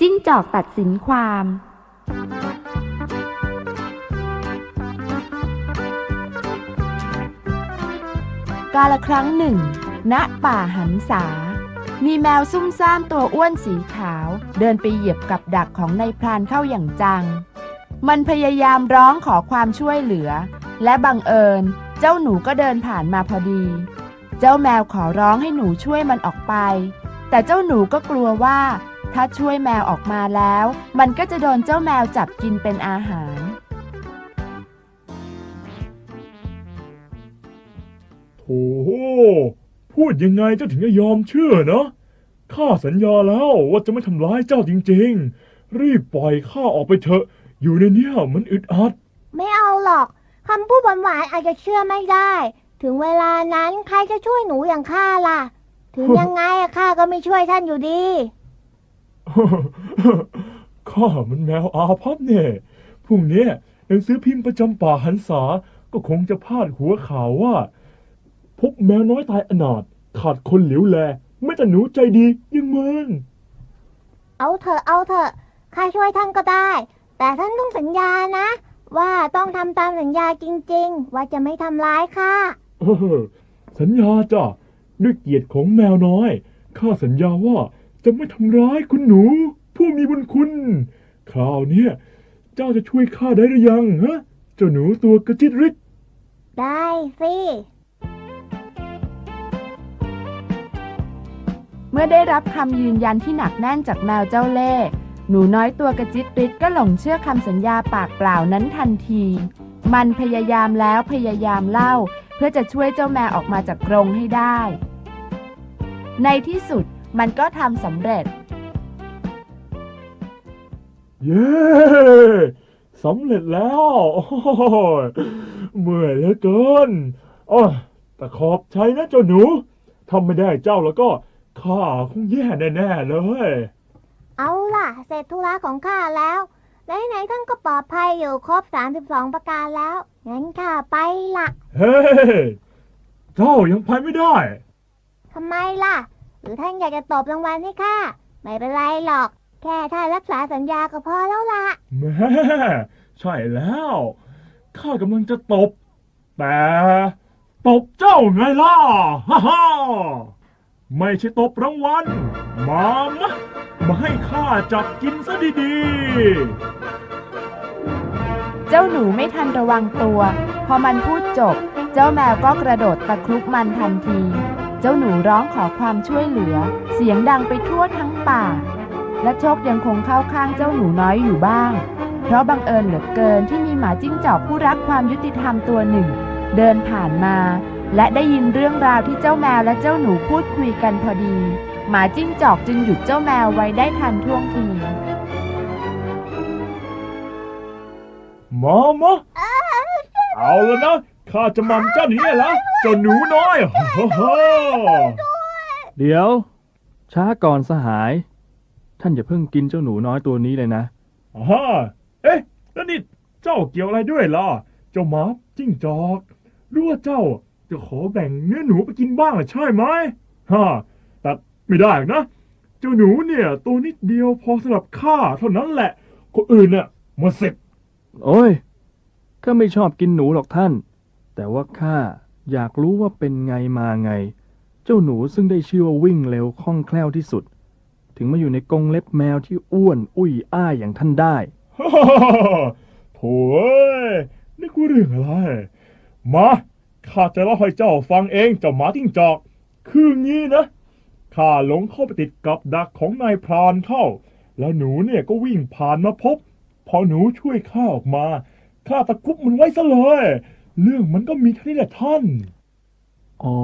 จิ้งจอกตัดสินความ กาละครั้งหนึ่ง ณ ป่าหันษา มีแมวซุ่มซ่ามตัวอ้วนสีขาว เดินไปเหยียบกับดักของนายพรานเข้าอย่างจัง มันพยายามร้องขอความช่วยเหลือ และบังเอิญ เจ้าหนูก็เดินผ่านมาพอดี เจ้าแมวขอร้องให้หนูช่วยมันออกไป แต่เจ้าหนูก็กลัวว่า ถ้าช่วยแมวออกมาแล้ว มันก็จะโดนเจ้าแมวจับกินเป็นอาหารโถพูดยังไงเจ้าถึงจะยอมเชื่อนะข้าสัญญาแล้วว่าจะไม่ทำร้ายเจ้าจริง ๆ รีบปล่อยข้าออกไปเถอะ อยู่ในเนี้ยมันอึดอัด ไม่เอาหรอกคำพูดหวานๆอาจจะเชื่อไม่ได้ ถึงเวลานั้นใครจะช่วยหนูอย่างข้าล่ะ ถึงยังไงอะข้าก็ไม่ช่วยท่านอยู่ดี ข้ามันแมวอาพับเนี่ยพรุ่งเนี้ยหนังสือพิมพ์ประจำป่าหันษาก็คงจะพาดหัวข่าวว่า พบแมวน้อยตายอนาถขาดคนเหลียวแล ไม่แต่หนูใจดีอยังมันเอาเถอะเอาเถอะข้าช่วยท่านก็ได้ แต่ท่านต้องสัญญานะ ว่าต้องทำตามสัญญาจริง ๆ ว่าจะไม่ทำร้ายข้าเออสัญญาจ้ะด้วยเกียรติของแมวน้อยข้าสัญญาว่า จะไม่ทำร้ายคุณหนู ผู้มีบุญคุณ คราวเนี้ยเจ้าจะช่วยข้าได้หรือยังฮะเจ้าหนูตัวกระจิตริดได้สิ เมื่อได้รับคำยืนยันที่หนักแน่นจากแมวเจ้าเล่ห์หนูน้อยตัวกระจิตริดก็หลงเชื่อคำสัญญาปากเปล่านั้นทันที มันพยายามแล้วพยายามเล่า เพื่อจะช่วยเจ้าแมวออกมาจากกรงให้ได้ ในที่สุด มันก็ทำสำเร็จ เย้สำเร็จแล้วโอ้ยเมื่อยเหลือเกินอ๋อแต่ขอบใจนะเจ้าหนูทำไม่ได้เจ้าแล้วก็ข้าคงแย่แน่ๆเลย เอาล่ะ เสร็จธุระของข้าแล้วไหนๆท่านก็ปลอดภัยอยู่ครบ 32 ประการแล้ว งั้นข้าไปละเฮ้ เจ้ายังไปไม่ได้ ทำไมล่ะห รือท่านอยากจะตบรางวัลให้ข้าไม่เป็นไรหรอก แค่ท่านรักษาสัญญาก็พอแล้วล่ะแม่ใช่แล้วข้ากำลังจะตบ แต่ตบเจ้าไงล่ะฮ่าฮ่าไม่ใช่ตบรางวัลมามะมาให้ข้าจับกินซะดีเจ้าหนูไม่ทันระวังตัว พอมันพูดจบ เจ้าแมวก็กระโดดตะครุบมันทันทีเจ้าหนูร้องขอความช่วยเหลือ เสียงดังไปทั่วทั้งป่า และโชคยังคงเข้าข้างเจ้าหนูน้อยอยู่บ้าง เพราะบังเอิญเหลือเกินที่มีหมาจิ้งจอกผู้รักความยุติธรรมตัวหนึ่ง เดินผ่านมา และได้ยินเรื่องราวที่เจ้าแมวและเจ้าหนูพูดคุยกันพอดี หมาจิ้งจอกจึงหยุดเจ้าแมวไว้ได้ทันท่วงทีๆมามะเอาแล้วนะ ข้าจะหมันเจ้าหนี้ละเจ้าหนูน้อยฮ่าฮ่าเดี๋ยว ช้าก่อนสหาย ท่านอย่าเพิ่งกินเจ้าหนูน้อยตัวนี้เลยนะอ่าฮะเอ๊ะแล้วนี่เจ้าเกี่ยวอะไรด้วยล่ะเจ้าหมาจิ้งจอกหรือว่าเจ้าจะขอแบ่งเนื้อหนูไปกินบ้างล่ะใช่ไหมฮะแต่ไม่ได้หรอกนะ เจ้าหนูเนี่ย ตัวนิดเดียวพอสำหรับข้าเท่านั้นแหละคนอื่นเนี่ยหมาเสร็จ โอ้ยข้าไม่ชอบกินหนูหรอกท่าน แต่ว่าข้าอยากรู้ว่าเป็นไงมาไง เจ้าหนูซึ่งได้ชื่อว่าวิ่งเร็วคล่องแคล่วที่สุด ถึงมาอยู่ในกรงเล็บแมวที่อ้วนอุ้ยอ้ายอย่างท่านได้โถ่นี่กูเรื่องอะไร มาข้าจะเล่าให้เจ้าฟังเองเจ้าหมาจิ้งจอก คืองี้นะข้าหลงเข้าไปติดกับดักของนายพรานเข้า แล้วหนูเนี่ยก็วิ่งผ่านมาพบ พอหนูช่วยข้าออกมาข้าตะคุบมันไว้ซะเลย เรื่องมันก็มีเท่านี้แหละท่าน อ๋อ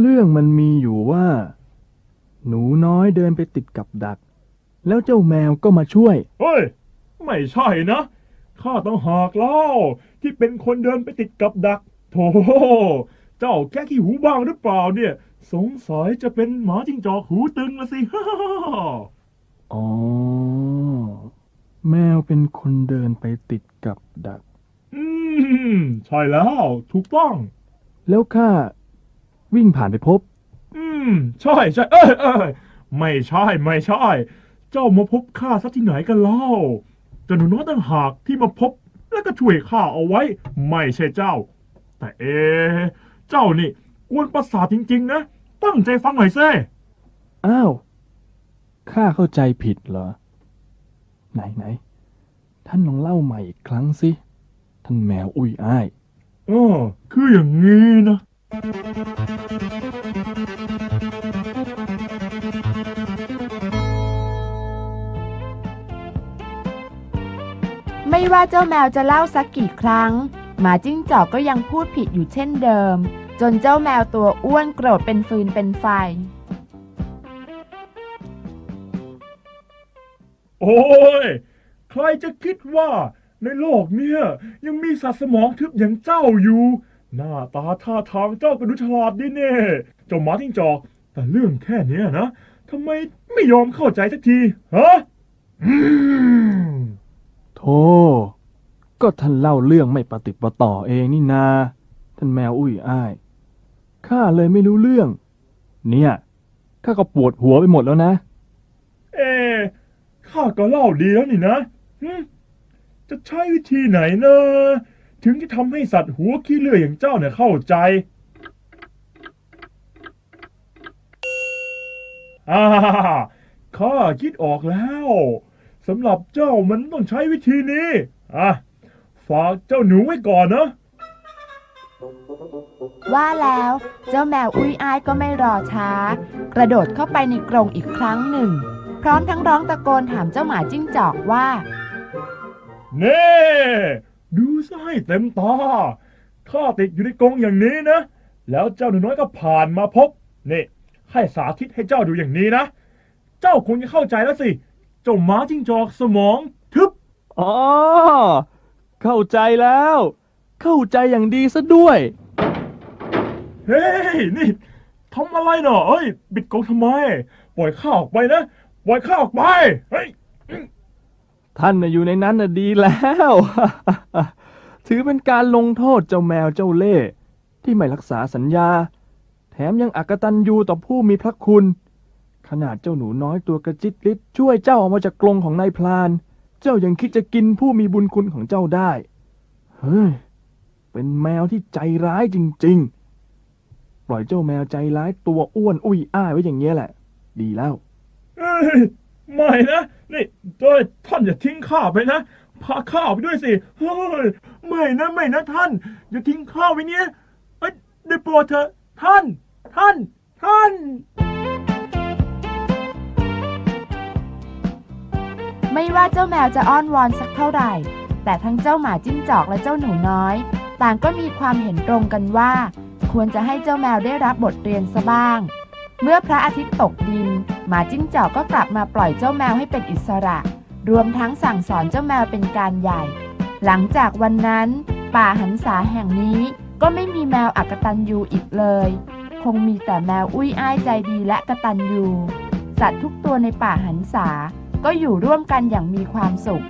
เรื่องมันมีอยู่ว่า หนูน้อยเดินไปติดกับดัก แล้วเจ้าแมวก็มาช่วย เฮ้ย ไม่ใช่นะ ข้าต้องหากเล่าที่เป็นคนเดินไปติดกับดัก โถ เจ้าแค่ขี้หูบ้างหรือเปล่าเนี่ย สงสัยจะเป็นหมาจิ้งจอกหูตึงละสิฮ่าฮ่าฮ่าอ๋อ แมวเป็นคนเดินไปติดกับดัก อืม ใช่แล้ว ถูกต้อง แล้วข้าวิ่งผ่านไปพบ อืม ใช่ใช่เอ้ยเอ้ยไม่ใช่ ไม่ใช่ เจ้ามาพบข้าซะที่ไหนกันเล่าเจ้าหนูน้อยต่างหากที่มาพบ แล้วก็ช่วยข้าเอาไว้ ไม่ใช่เจ้า แต่เอะเจ้านี่กวนประสาทจริง ๆ นะ ตั้งใจฟังหน่อยเซ่อ้าว ข้าเข้าใจผิดเหรอ ไหนไหน ท่านลองเล่าใหม่อีกครั้งสิ ท่านแมวอุ้ยอ้ายเออคืออย่างนี้นะไม่ว่าเจ้าแมวจะเล่าสักกี่ครั้ง หมาจิ้งจอกก็ยังพูดผิดอยู่เช่นเดิม จนเจ้าแมวตัวอ้วนโกรธเป็นฟืนเป็นไฟ โอ้ย ใครจะคิดว่า ในโลกเนี่ย ยังมีสัตว์สมองทึบอย่างเจ้าอยู่ หน้าตาท่าทางเจ้าก็ดูฉลาดดีเน่เจ้าหมาทิ้งจอกแต่เรื่องแค่เนี้ยนะทำไมไม่ยอมเข้าใจสักทีฮะอืมโธ่ก็ท่านเล่าเรื่องไม่ปฏิดประต่อเองนี่นา ท่านแมวอุ้ยอ้ายข้าเลยไม่รู้เรื่อง เนี่ยข้าก็ปวดหัวไปหมดแล้วนะ เอ๊ะข้าก็เล่าดีแล้วนี่นะหึ จะใช้วิธีไหนนะ ถึงจะทำให้สัตว์หัวขี้เลื่อยอย่างเจ้าเนี่ยเข้าใจอ่าข้าคิดออกแล้วสำหรับเจ้ามันต้องใช้วิธีนี้อะฝากเจ้าหนูไว้ก่อนนะว่าแล้วเจ้าแมวอุ้ยอ้ายก็ไม่รอช้า กระโดดเข้าไปในกรงอีกครั้งหนึ่ง พร้อมทั้งร้องตะโกนถามเจ้าหมาจิ้งจอกว่า เน่ดูซะให้เต็มตาข้าติดอยู่ในกรงอย่างนี้นะ แล้วเจ้าหนูน้อยก็ผ่านมาพบนี่ให้สาธิตให้เจ้าดูอย่างนี้นะ เจ้าคงจะเข้าใจแล้วสิ เจ้าหม้าจิ้งจอกสมองทึบอ๋อเข้าใจแล้ว เข้าใจอย่างดีซะด้วย เฮ้ยนี่ทำอะไรเนาะเอ้ย บิดกรงทำไม ปล่อยข้าออกไปนะ ปล่อยข้าออกไป เฮ้ย ท่านน่ะอยู่ในนั้นน่ะดีแล้ว ถือเป็นการลงโทษเจ้าแมวเจ้าเล่ห์ที่ไม่รักษาสัญญา แถมยังอักตันยูต่อผู้มีพระคุณ ขนาดเจ้าหนูน้อยตัวกระจิตริดช่วยเจ้าออกมาจากกรงของนายพลาน เจ้ายังคิดจะกินผู้มีบุญคุณของเจ้าได้ เฮ้ย เป็นแมวที่ใจร้ายจริง ๆ ปล่อยเจ้าแมวใจร้ายตัวอ้วนอุ้ยอ้ายไว้อย่างเงี้ยแหละ ดีแล้วเอ้ยไม่นะ นี่เจ้ยท่านอย่าทิ้งข้าไปนะ พาข้าไปด้วยสิเฮ้ยไม่นะไม่นะท่าน อย่าทิ้งข้าไว้เนี่ยเอ้ยได้โปรดเถอะท่าน ท่าน ท่าน ไม่ว่าเจ้าแมวจะอ้อนวอนสักเท่าไหร่ แต่ทั้งเจ้าหมาจิ้งจอกและเจ้าหนูน้อย ต่างก็มีความเห็นตรงกันว่า ควรจะให้เจ้าแมวได้รับบทเรียนซะบ้าง เมื่อพระอาทิตย์ตกดิน หมาจิ้งจอกก็กลับมาปล่อยเจ้าแมวให้เป็นอิสระ รวมทั้งสั่งสอนเจ้าแมวเป็นการใหญ่ หลังจากวันนั้น ป่าหันษาแห่งนี้ก็ไม่มีแมวอักตันยูอีกเลย คงมีแต่แมวอุ้ยอ้ายใจดีและกะตันยูสัตว์ทุกตัวในป่าหันษาก็อยู่ร่วมกันอย่างมีความสุข